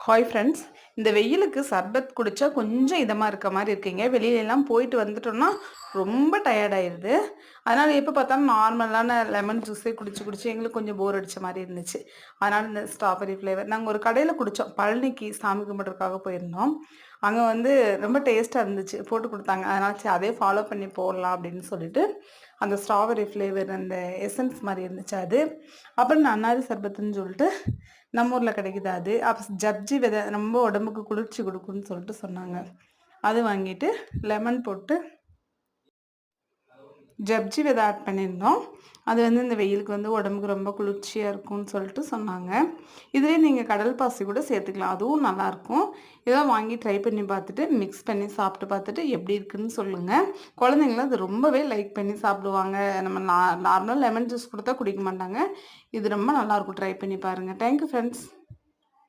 Hi friends இந்த வெயிலுக்கு சர்பத் குடித்தா கொஞ்சம் இதமாக இருக்க மாதிரி இருக்கீங்க. வெளியிலலாம் போயிட்டு வந்துட்டோம்னா ரொம்ப டயர்டாயிடுது அதனால் எப்போ பார்த்தாலும் நார்மலான லெமன் ஜூஸே குடிச்சு குடிச்சு எங்களுக்கு கொஞ்சம் போர் அடித்த மாதிரி இருந்துச்சு. அதனால் இந்த ஸ்ட்ராபெரி ஃப்ளேவர் நாங்கள் ஒரு கடையில் குடித்தோம் பழனிக்கு சாமி கும்பிட்றதுக்காக போயிருந்தோம். அங்கே வந்து ரொம்ப டேஸ்ட்டாக இருந்துச்சு. போட்டு கொடுத்தாங்க. அதனால் சரி அதே ஃபாலோ பண்ணி போடலாம் அப்படின்னு சொல்லிட்டு அந்த ஸ்ட்ராபெரி ஃப்ளேவர் அந்த எசன்ஸ் மாதிரி இருந்துச்சு அது. அப்புறம் நன்னாரி சர்பத்துன்னு சொல்லிட்டு நம்ம ஊரில் கிடைக்குது அது. அப்போ ஜப்ஜி விதை ரொம்ப உடம்புக்கு குளிர்ச்சி கொடுக்குன்னு சொல்லிட்டு சொன்னாங்க. அது வாங்கிட்டு லெமன் போட்டு ஜப்ஜி விதை ஆட் பண்ணியிருந்தோம். அது வந்து இந்த வெயிலுக்கு வந்து உடம்புக்கு ரொம்ப குளிர்ச்சியாக இருக்கும்னு சொல்லிட்டு சொன்னாங்க. இதுலேயே நீங்கள் கடல் பாசி கூட சேர்த்துக்கலாம். அதுவும் நல்லாயிருக்கும் இதை வாங்கி ட்ரை பண்ணி பார்த்துட்டு மிக்ஸ் பண்ணி சாப்பிட்டு பார்த்துட்டு எப்படி இருக்குன்னு சொல்லுங்கள் குழந்தைங்களும் அது ரொம்பவே லைக் பண்ணி சாப்பிடுவாங்க. நம்ம நா நார்மலாக லெமன் ஜூஸ் கொடுத்தா குடிக்க மாட்டாங்க. இது ரொம்ப நல்லாயிருக்கும் ட்ரை பண்ணி பாருங்கள் தேங்க்யூ ஃப்ரெண்ட்ஸ்